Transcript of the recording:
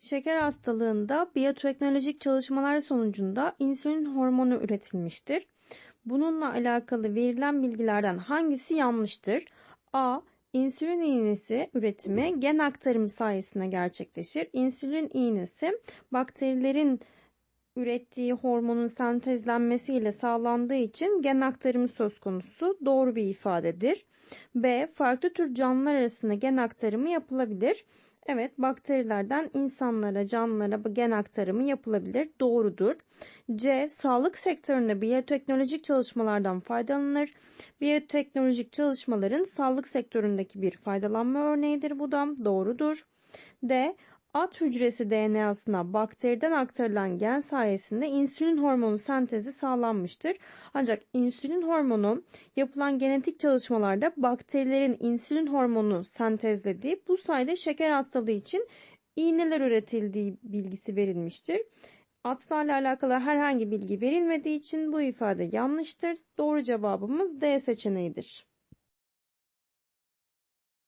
Şeker hastalığında biyoteknolojik çalışmalar sonucunda insülin hormonu üretilmiştir. Bununla alakalı verilen bilgilerden hangisi yanlıştır? A. İnsülin iğnesi üretimi gen aktarımı sayesinde gerçekleşir. İnsülin iğnesi bakterilerin ürettiği hormonun sentezlenmesiyle sağlandığı için gen aktarımı söz konusu doğru bir ifadedir. B. Farklı tür canlılar arasında gen aktarımı yapılabilir. Evet, bakterilerden insanlara, canlılara gen aktarımı yapılabilir. Doğrudur. C. Sağlık sektöründe biyoteknolojik çalışmalardan faydalanılır. Biyoteknolojik çalışmaların sağlık sektöründeki bir faydalanma örneğidir bu da. Doğrudur. D. At hücresi DNA'sına bakteriden aktarılan gen sayesinde insülin hormonu sentezi sağlanmıştır. Ancak insülin hormonu yapılan genetik çalışmalarda bakterilerin insülin hormonu sentezlediği bu sayede şeker hastalığı için iğneler üretildiği bilgisi verilmiştir. Atlarla alakalı herhangi bilgi verilmediği için bu ifade yanlıştır. Doğru cevabımız D seçeneğidir.